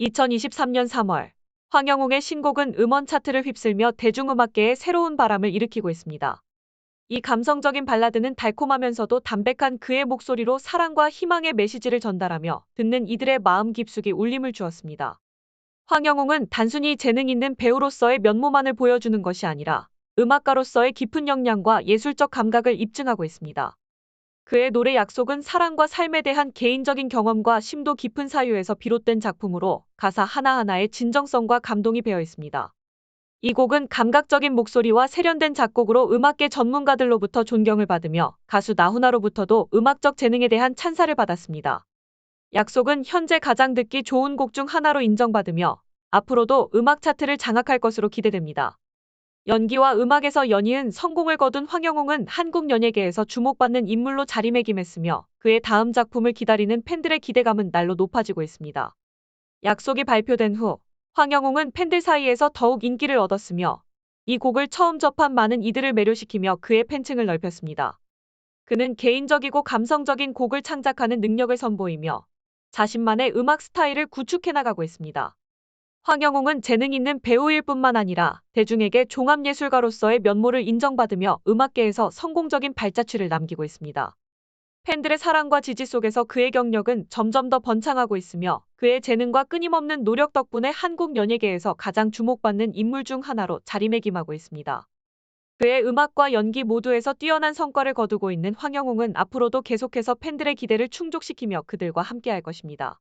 2023년 3월 황영웅의 신곡은 음원 차트를 휩쓸며 대중음악계에 새로운 바람을 일으키고 있습니다. 이 감성적인 발라드는 달콤하면서도 담백한 그의 목소리로 사랑과 희망의 메시지를 전달하며 듣는 이들의 마음 깊숙이 울림을 주었습니다. 황영웅은 단순히 재능 있는 배우로서의 면모만을 보여주는 것이 아니라 음악가로서의 깊은 역량과 예술적 감각을 입증하고 있습니다. 그의 노래 약속은 사랑과 삶에 대한 개인적인 경험과 심도 깊은 사유에서 비롯된 작품으로 가사 하나하나에 진정성과 감동이 배어 있습니다. 이 곡은 감각적인 목소리와 세련된 작곡으로 음악계 전문가들로부터 존경을 받으며 가수 나훈아로부터도 음악적 재능에 대한 찬사를 받았습니다. 약속은 현재 가장 듣기 좋은 곡 중 하나로 인정받으며 앞으로도 음악 차트를 장악할 것으로 기대됩니다. 연기와 음악에서 연이은 성공을 거둔 황영웅은 한국 연예계에서 주목받는 인물로 자리매김했으며 그의 다음 작품을 기다리는 팬들의 기대감은 날로 높아지고 있습니다. 약속이 발표된 후 황영웅은 팬들 사이에서 더욱 인기를 얻었으며 이 곡을 처음 접한 많은 이들을 매료시키며 그의 팬층을 넓혔습니다. 그는 개인적이고 감성적인 곡을 창작하는 능력을 선보이며 자신만의 음악 스타일을 구축해 나가고 있습니다. 황영웅은 재능 있는 배우일 뿐만 아니라 대중에게 종합예술가로서의 면모를 인정받으며 음악계에서 성공적인 발자취를 남기고 있습니다. 팬들의 사랑과 지지 속에서 그의 경력은 점점 더 번창하고 있으며 그의 재능과 끊임없는 노력 덕분에 한국 연예계에서 가장 주목받는 인물 중 하나로 자리매김하고 있습니다. 그의 음악과 연기 모두에서 뛰어난 성과를 거두고 있는 황영웅은 앞으로도 계속해서 팬들의 기대를 충족시키며 그들과 함께할 것입니다.